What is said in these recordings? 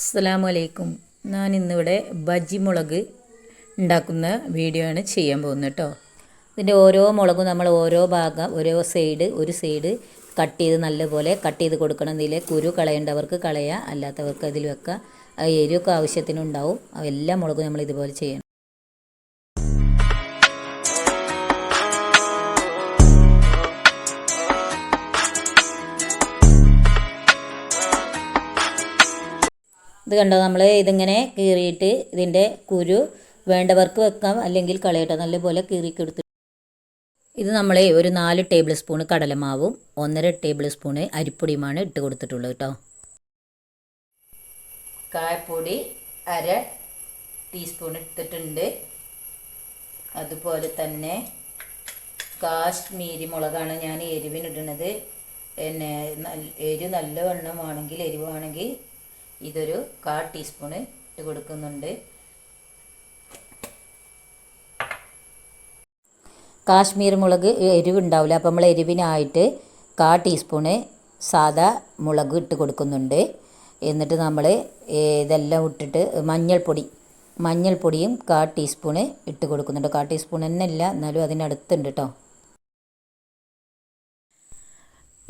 അസ്സലാമു അലൈക്കും ഞാൻ ഇന്നിവിടെ ബജി മുളക് ഉണ്ടാക്കുന്ന വീഡിയോ ആണ് ചെയ്യാൻ പോകുന്നത് കേട്ടോ. ഇതിന്റെ ഓരോ മുളകും നമ്മൾ ഓരോ ഭാഗം ഓരോ സൈഡ് ഒരു സൈഡ് കട്ട് ചെയ്ത് നല്ലപോലെ കട്ട് ചെയ്ത് കൊടുക്കണം. ഇതിലെ കുരു കളയേണ്ടവർക്ക് കളയുക അല്ലാത്തവർക്ക് അതിൽ വെക്കുക എരിവൊക്കെ ആവശ്യത്തിനുണ്ടാവും. എല്ലാ മുളകും നമ്മൾ ഇതുപോലെ ചെയ്യണം. ഇത് കണ്ടോ? നമ്മൾ ഇതിങ്ങനെ കീറിയിട്ട് ഇതിന്റെ കുരു വേണ്ടവർക്ക് വെക്കാം അല്ലെങ്കിൽ കളയട്ടോ. നല്ലപോലെ കീറിക്കെടുത്ത് ഇത് നമ്മൾ ഒരു നാല് ടേബിൾ സ്പൂൺ കടലമാവും ഒന്നര ടേബിൾ സ്പൂൺ അരിപ്പൊടിയുമാണ് ഇട്ട് കൊടുത്തിട്ടുള്ളത് കേട്ടോ. കായപ്പൊടി അര ടീസ്പൂൺ എടുത്തിട്ടുണ്ട് അതുപോലെ തന്നെ കാശ്മീരി മുളകാണ് ഞാൻ എരിവിനിടുന്നത്. പിന്നെ എരിവ് നല്ലവണ്ണം വണ്ണമാണെങ്കിൽ എരിവാണെങ്കിൽ ഇതൊരു കാ ടീസ്പൂണ് ഇട്ട് കൊടുക്കുന്നുണ്ട്. കാശ്മീർ മുളക് എരിവുണ്ടാവില്ല. അപ്പോൾ നമ്മൾ എരിവിനായിട്ട് കാ ടീസ്പൂണ് സാദാ മുളക് ഇട്ട് കൊടുക്കുന്നുണ്ട്. എന്നിട്ട് നമ്മൾ ഇതെല്ലാം ഇട്ടിട്ട് മഞ്ഞൾപ്പൊടി മഞ്ഞൾപ്പൊടിയും കാ ടീസ്പൂണ് ഇട്ട് കൊടുക്കുന്നുണ്ട്. കാ ടീസ്പൂൺ തന്നെ ഇല്ല എന്നാലും അതിനടുത്തുണ്ട് കേട്ടോ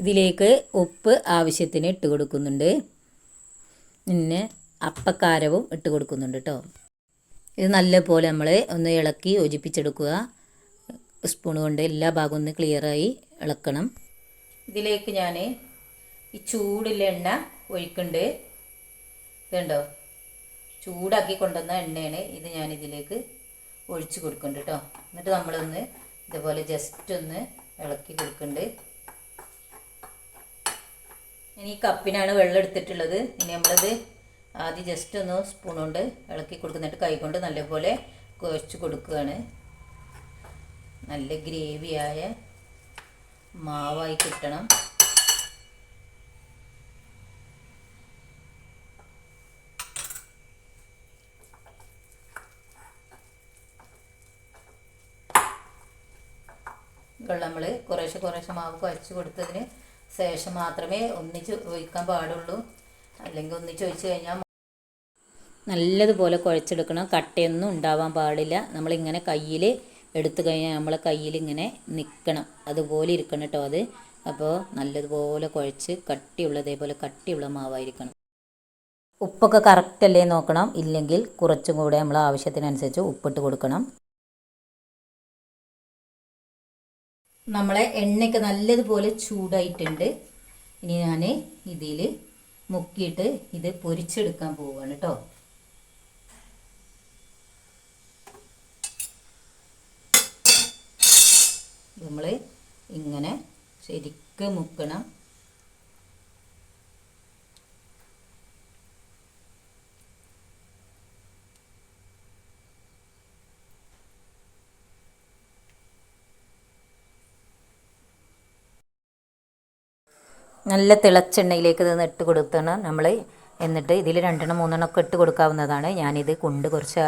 ഇതിലേക്ക് ഉപ്പ് ആവശ്യത്തിന് ഇട്ട് കൊടുക്കുന്നുണ്ട്. പിന്നെ അപ്പക്കാരവും ഇട്ട് കൊടുക്കുന്നുണ്ട് കേട്ടോ ഇത് നല്ലപോലെ നമ്മൾ ഒന്ന് ഇളക്കി യോജിപ്പിച്ചെടുക്കുക. സ്പൂൺ കൊണ്ട് എല്ലാ ഭാഗവും ഒന്ന് ക്ലിയറായി ഇളക്കണം. ഇതിലേക്ക് ഞാൻ ഈ ചൂടുള്ള എണ്ണ ഒഴിക്കുന്നുണ്ട്. ഇതുണ്ടോ? ചൂടാക്കി കൊണ്ടുവന്ന എണ്ണയാണ് ഇത് ഞാൻ ഇതിലേക്ക് ഒഴിച്ച് കൊടുക്കുന്നുണ്ട് കേട്ടോ എന്നിട്ട് നമ്മളൊന്ന് ഇതുപോലെ ജസ്റ്റ് ഒന്ന് ഇളക്കി കൊടുക്കുന്നുണ്ട്. ഇനി ഈ കപ്പിനാണ് വെള്ളം എടുത്തിട്ടുള്ളത്. ഇനി നമ്മളത് ആദ്യം ജസ്റ്റ് ഒന്ന് സ്പൂൺ കൊണ്ട് ഇളക്കി കൊടുക്കുന്നിട്ട് കൈകൊണ്ട് നല്ലപോലെ കുഴച്ച് കൊടുക്കുകയാണ്. നല്ല ഗ്രേവിയായ മാവായി കിട്ടണം. നമ്മൾ കുറേശ്ശെ കുറേശ്ശെ മാവ് കുഴച്ച് കൊടുത്തതിന് ശേഷം മാത്രമേ ഒന്നിച്ച് ഒഴിക്കാൻ പാടുള്ളൂ. അല്ലെങ്കിൽ ഒന്നിച്ച് ഒഴിച്ച് കഴിഞ്ഞാൽ നല്ലതുപോലെ കുഴച്ചെടുക്കണം. കട്ടയൊന്നും ഉണ്ടാവാൻ പാടില്ല. നമ്മളിങ്ങനെ കയ്യിൽ എടുത്തു കഴിഞ്ഞാൽ നമ്മളെ കയ്യിൽ ഇങ്ങനെ നിൽക്കണം. അതുപോലെ ഇരിക്കണം കേട്ടോ അത്. അപ്പോൾ നല്ലതുപോലെ കുഴച്ച് കട്ടിയുള്ള ഇതേപോലെ കട്ടിയുള്ള മാവായിരിക്കണം. ഉപ്പൊക്കെ കറക്റ്റ് അല്ലേ നോക്കണം. ഇല്ലെങ്കിൽ കുറച്ചും കൂടെ നമ്മൾ ആവശ്യത്തിനനുസരിച്ച് ഉപ്പിട്ട് കൊടുക്കണം. നമ്മളെ എണ്ണയൊക്കെ നല്ലതുപോലെ ചൂടായിട്ടുണ്ട്. ഇനി ഞാൻ ഇതിൽ മുക്കിയിട്ട് ഇത് പൊരിച്ചെടുക്കാൻ പോവുകയാണ് കേട്ടോ നമ്മൾ ഇങ്ങനെ ശരിക്കും മുക്കണം. നല്ല തിളച്ചെണ്ണയിലേക്ക് ഇത് ഇട്ട് കൊടുത്തണം നമ്മൾ എന്നിട്ട് ഇതിൽ രണ്ടെണ്ണം മൂന്നെണ്ണം ഒക്കെ ഇട്ട് കൊടുക്കാവുന്നതാണ്. ഞാനിത് കൊണ്ട് കുറച്ച്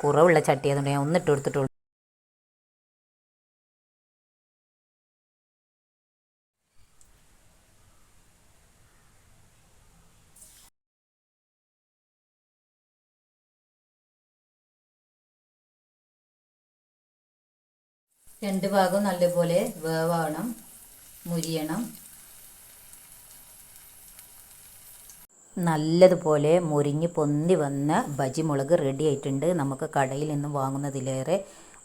കുറവുള്ള ചട്ടി അതുകൊണ്ട് ഞാൻ ഒന്നിട്ട് കൊടുത്തിട്ടുള്ളൂ. രണ്ട് ഭാഗം നല്ലപോലെ വേവാണം മുരിയണം. നല്ലതുപോലെ മുരിഞ്ഞ് പൊന്തി വന്ന ബജിമുളക് റെഡി ആയിട്ടുണ്ട്. നമുക്ക് കടയിൽ നിന്നും വാങ്ങുന്നതിലേറെ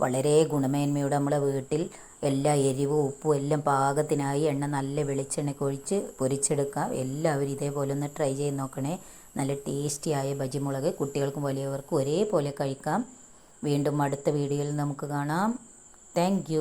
വളരെ ഗുണമേന്മയോടെ നമ്മളെ വീട്ടിൽ എല്ലാ എരിവും ഉപ്പും എല്ലാം പാകത്തിനായി എണ്ണ നല്ല വെളിച്ചെണ്ണ ഒഴിച്ച് പൊരിച്ചെടുക്കാം. എല്ലാവരും ഇതേപോലെ ഒന്ന് ട്രൈ ചെയ്ത് നോക്കണേ. നല്ല ടേസ്റ്റിയായ ബജി മുളക് കുട്ടികൾക്കും വലിയവർക്കും ഒരേപോലെ കഴിക്കാം. വീണ്ടും അടുത്ത വീഡിയോയിൽ നമുക്ക് കാണാം. താങ്ക്